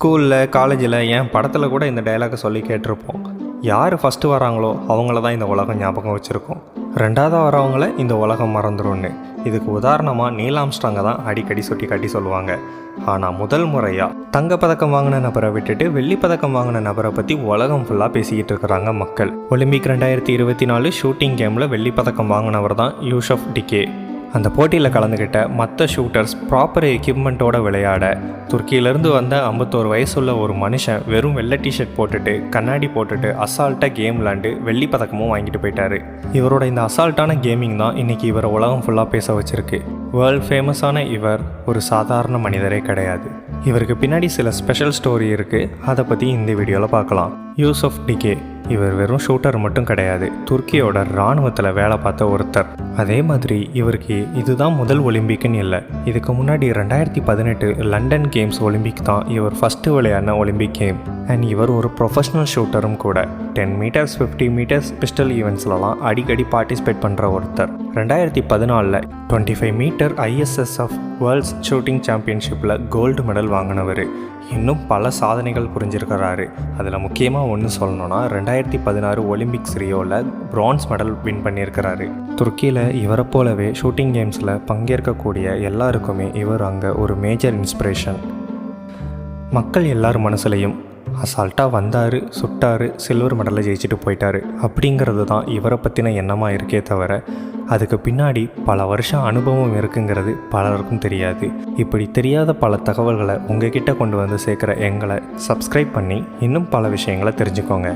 ஸ்கூலில் காலேஜில் ஏன் படத்தில் கூட இந்த டைலாக்கை சொல்லி கேட்டிருப்போம். யார் ஃபஸ்ட்டு வராங்களோ அவங்கள தான் இந்த உலகம் ஞாபகம் வச்சுருக்கோம். ரெண்டாவதாக வரவங்கள இந்த உலகம் மறந்துடும்னு இதுக்கு உதாரணமாக நீலாம்ஸ்டாங்கை தான் அடிக்கடி சுட்டி காட்டி சொல்லுவாங்க. ஆனால் முதல் முறையாக தங்கப்பதக்கம் வாங்கின நபரை விட்டுட்டு வெள்ளிப்பதக்கம் வாங்கின நபரை பற்றி உலகம் ஃபுல்லாக பேசிக்கிட்டு இருக்கிறாங்க மக்கள். ஒலிம்பிக் ரெண்டாயிரத்தி இருபத்தி நாலு ஷூட்டிங் கேமில் வெள்ளிப்பதக்கம் வாங்கினவர் தான் யூஷப் டிகே அந்த போட்டியில் கலந்துக்கிட்ட மற்ற ஷூட்டர்ஸ் ப்ராப்பர் எக்யூப்மெண்ட்டோட விளையாட துருக்கியிலேருந்து வந்த ஐம்பத்தோரு வயசுள்ள ஒரு மனுஷன் வெறும் வெள்ளை டிஷர்ட் போட்டுட்டு கண்ணாடி போட்டுட்டு அசால்ட்டாக கேம் விளாண்டு வெள்ளி பதக்கமும் வாங்கிட்டு போயிட்டாரு. இவரோட இந்த அசால்ட்டான கேமிங் தான் இன்னைக்கு இவரை உலகம் ஃபுல்லாக பேச வச்சிருக்கு. வேர்ல்ட் ஃபேமஸான இவர் ஒரு சாதாரண மனிதரே கிடையாது. இவருக்கு பின்னாடி சில ஸ்பெஷல் ஸ்டோரி இருக்குது அதை பற்றி இந்த வீடியோவில் பார்க்கலாம். யூசப் டிகே இவர் வெறும் ஷூட்டர் மட்டும் கிடையாது துருக்கியோட இராணுவத்தில் வேலை பார்த்த ஒருத்தர். அதே மாதிரி இவருக்கு இதுதான் முதல் ஒலிம்பிக்னு இல்லை இதுக்கு முன்னாடி ரெண்டாயிரத்தி பதினெட்டு லண்டன் கேம்ஸ் ஒலிம்பிக் தான் இவர் ஃபஸ்ட்டு விளையாடின ஒலிம்பிக் கேம் அண்ட் இவர் ஒரு ப்ரொஃபஷனல் ஷூட்டரும் கூட. Ten metres fifty metres pistol ஈவெண்ட்ஸ்லலாம் அடிக்கடி பார்ட்டிசிபேட் பண்ணுற ஒருத்தர். ரெண்டாயிரத்தி பதினாலில் twenty five metre ISSF worlds shooting சாம்பியன்ஷிப்பில் gold medal வாங்கினவர். இன்னும் பல சாதனைகள் புரிஞ்சிருக்கிறாரு. அதில் முக்கியமாக ஒன்று சொல்லணும்னா ரெண்டாயிரத்தி பதினாறு ஒலிம்பிக்ஸ் ரியோவில் பிரான்ஸ் மெடல் வின் பண்ணியிருக்கிறாரு. துருக்கியில் இவரை போலவே ஷூட்டிங் கேம்ஸில் பங்கேற்கக்கூடிய எல்லாருக்குமே இவர் அங்கே ஒரு மேஜர் இன்ஸ்பிரேஷன் மக்கள் எல்லார் மனசுலையும் அசால்ட்டாக வந்தார் சுட்டார் சில்வர் மெடலை ஜெயிச்சுட்டு போயிட்டாரு அப்படிங்கிறது தான் இவரை பற்றின எண்ணமாக இருக்கே தவிர அதுக்கு பின்னாடி பல வருஷம் அனுபவம் இருக்குங்கிறது பலருக்கும் தெரியாது. இப்படி தெரியாத பல தகவல்களை உங்ககிட்ட கொண்டு வந்து சேர்க்குற எங்களை சப்ஸ்கிரைப் பண்ணி இன்னும் பல விஷயங்களை தெரிஞ்சுக்கோங்க.